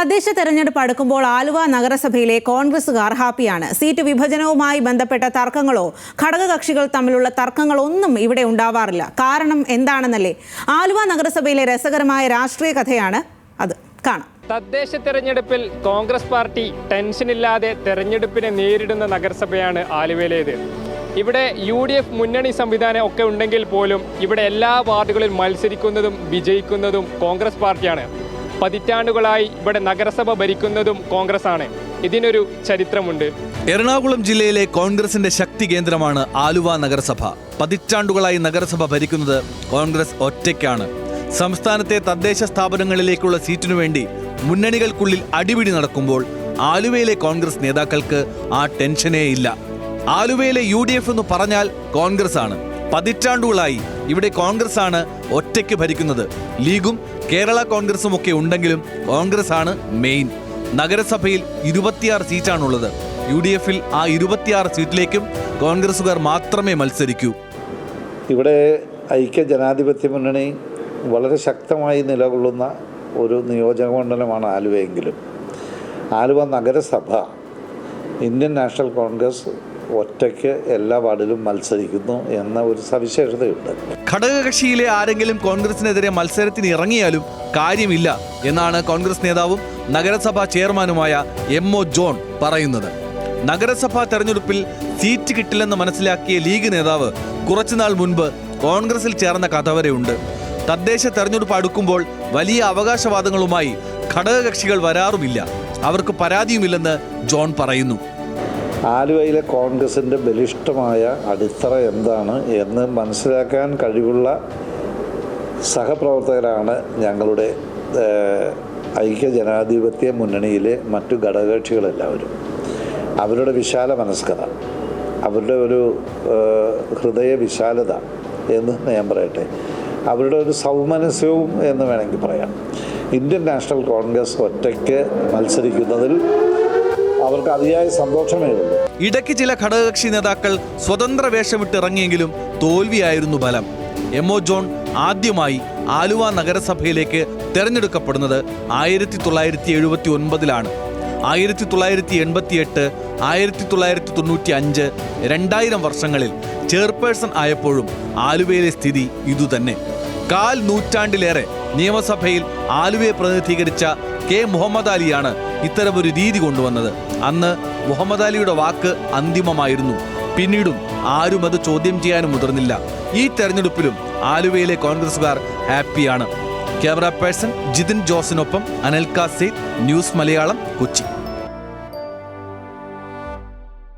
തദ്ദേശ തെരഞ്ഞെടുപ്പ് അടുക്കുമ്പോൾ ആലുവ നഗരസഭയിലെ കോൺഗ്രസുകാർ ഹാപ്പിയാണ്. സീറ്റ് വിഭജനവുമായി ബന്ധപ്പെട്ട തർക്കങ്ങളോ ഘടകകക്ഷികൾ തമ്മിലുള്ള തർക്കങ്ങളോ ഒന്നും ഇവിടെ ഉണ്ടാവാറില്ല. കാരണം എന്താണെന്നല്ലേ? ആലുവ നഗരസഭയിലെ രസകരമായ രാഷ്ട്രീയ കഥയാണ് അത്. കാണാം. തദ്ദേശ തെരഞ്ഞെടുപ്പിൽ കോൺഗ്രസ് പാർട്ടി ടെൻഷനില്ലാതെ തെരഞ്ഞെടുപ്പിനെ നേരിടുന്ന നഗരസഭയാണ് ആലുവയിലേത്. ഇവിടെ യു ഡി എഫ് മുന്നണി സംവിധാനം ഒക്കെ ഉണ്ടെങ്കിൽ പോലും ഇവിടെ എല്ലാ വാർഡുകളിൽ മത്സരിക്കുന്നതും വിജയിക്കുന്നതും കോൺഗ്രസ് പാർട്ടിയാണ്. പതിറ്റാണ്ടുകളായി ഇവിടെ നഗരസഭ ഭരിക്കുന്നതും കോൺഗ്രസ് ആണ് ഇതിനൊരു ചരിത്രമുണ്ട്. എറണാകുളം ജില്ലയിലെ കോൺഗ്രസിന്റെ ശക്തി കേന്ദ്രമാണ് ആലുവ നഗരസഭ. പതിറ്റാണ്ടുകളായി നഗരസഭ ഭരിക്കുന്നത് കോൺഗ്രസ് ഒറ്റയ്ക്കാണ്. സംസ്ഥാനത്തെ തദ്ദേശ സ്ഥാപനങ്ങളിലേക്കുള്ള സീറ്റിനു വേണ്ടി മുന്നണികൾക്കുള്ളിൽ അടിപിടി നടക്കുമ്പോൾ ആലുവയിലെ കോൺഗ്രസ് നേതാക്കൾക്ക് ആ ടെൻഷനേ ഇല്ല. ആലുവയിലെ യു ഡി എഫ് എന്ന് പറഞ്ഞാൽ കോൺഗ്രസ് ആണ് പതിറ്റാണ്ടുകളായി ഇവിടെ കോൺഗ്രസ് ആണ് ഒറ്റയ്ക്ക് ഭരിക്കുന്നത്. ലീഗും കേരള കോൺഗ്രസും ഒക്കെ ഉണ്ടെങ്കിലും കോൺഗ്രസ് ആണ് മെയിൻ. നഗരസഭയിൽ ഇരുപത്തിയാറ് സീറ്റാണുള്ളത്. യു ഡി എഫിൽ ആ ഇരുപത്തിയാറ് സീറ്റിലേക്കും കോൺഗ്രസുകാർ മാത്രമേ മത്സരിക്കൂ. ഇവിടെ ഐക്യ ജനാധിപത്യ മുന്നണി വളരെ ശക്തമായി നിലകൊള്ളുന്ന ഒരു നിയോജക മണ്ഡലമാണ് ആലുവയെങ്കിലും. ആലുവ നഗരസഭ ഇന്ത്യൻ നാഷണൽ കോൺഗ്രസ് ഒറ്റയ്ക്ക് എല്ലാ വാർഡിലും മത്സരിക്കുന്നു എന്ന ഒരു സവിശേഷതയുണ്ട്. ഘടകകക്ഷിയിലെ ആരെങ്കിലും കോൺഗ്രസിനെതിരെ മത്സരത്തിന് ഇറങ്ങിയാലും കാര്യമില്ല എന്നാണ് കോൺഗ്രസ് നേതാവും നഗരസഭാ ചെയർമാനുമായ എം ഒ ജോൺ പറയുന്നത്. നഗരസഭാ തെരഞ്ഞെടുപ്പിൽ സീറ്റ് കിട്ടില്ലെന്ന് മനസ്സിലാക്കിയ ലീഗ് നേതാവ് കുറച്ചുനാൾ മുൻപ് കോൺഗ്രസിൽ ചേർന്ന കഥ വരെയുണ്ട്. തദ്ദേശ തെരഞ്ഞെടുപ്പ് അടുക്കുമ്പോൾ വലിയ അവകാശവാദങ്ങളുമായി ഘടകകക്ഷികൾ വരാറുമില്ല. അവർക്ക് പരാതിയുമില്ലെന്ന് ജോൺ പറയുന്നു. ആലുവയിലെ കോൺഗ്രസിന്റെ ബലിഷ്ടമായ അടിത്തറ എന്താണ് എന്ന് മനസ്സിലാക്കാൻ കഴിവുള്ള സഹപ്രവർത്തകരാണ് ഞങ്ങളുടെ ഐക്യ ജനാധിപത്യ മുന്നണിയിലെ മറ്റു ഘടകകക്ഷികളെല്ലാവരും. അവരുടെ വിശാല മനസ്കത അവരുടെ ഒരു ഹൃദയ വിശാലത എന്ന് ഞാൻ പറയട്ടെ. അവരുടെ ഒരു സൗമനസ്യവും എന്ന് വേണമെങ്കിൽ പറയാം. ഇന്ത്യൻ നാഷണൽ കോൺഗ്രസ് ഒറ്റയ്ക്ക് മത്സരിക്കുന്നതിൽ അവർക്ക് അതിയായ സന്തോഷമേ ഉള്ളൂ. ഇടയ്ക്ക് ചില ഘടകകക്ഷി നേതാക്കൾ സ്വതന്ത്ര വേഷമിട്ട് ഇറങ്ങിയെങ്കിലും തോൽവിയായിരുന്നു ബലം എം ഒ ജോൺ ആദ്യമായി ആലുവ നഗരസഭയിലേക്ക് തെരഞ്ഞെടുക്കപ്പെടുന്നത് ആയിരത്തി തൊള്ളായിരത്തി എഴുപത്തി ഒൻപതിലാണ് ആയിരത്തി തൊള്ളായിരത്തി എൺപത്തി എട്ട് ആയിരത്തി തൊള്ളായിരത്തി തൊണ്ണൂറ്റി അഞ്ച് രണ്ടായിരം വർഷങ്ങളിൽ ചെയർപേഴ്സൺ ആയപ്പോഴും ആലുവയിലെ സ്ഥിതി ഇതുതന്നെ. കാൽ നൂറ്റാണ്ടിലേറെ നിയമസഭയിൽ ആലുവയെ പ്രതിനിധീകരിച്ച കെ മുഹമ്മദ് അലിയാണ് ഇത്തരമൊരു രീതി കൊണ്ടുവന്നത്. അന്ന് മുഹമ്മദ് അലിയുടെ വാക്ക് അന്തിമമായിരുന്നു. പിന്നീടും ആരും അത് ചോദ്യം ചെയ്യാനും മുതിർന്നില്ല. ഈ തെരഞ്ഞെടുപ്പിലും ആലുവയിലെ കോൺഗ്രസുകാർ ഹാപ്പിയാണ്. ക്യാമറ പേഴ്സൺ ജിതിൻ ജോസിനൊപ്പം അനൽക സെയ്ദ് ന്യൂസ് മലയാളം കൊച്ചി.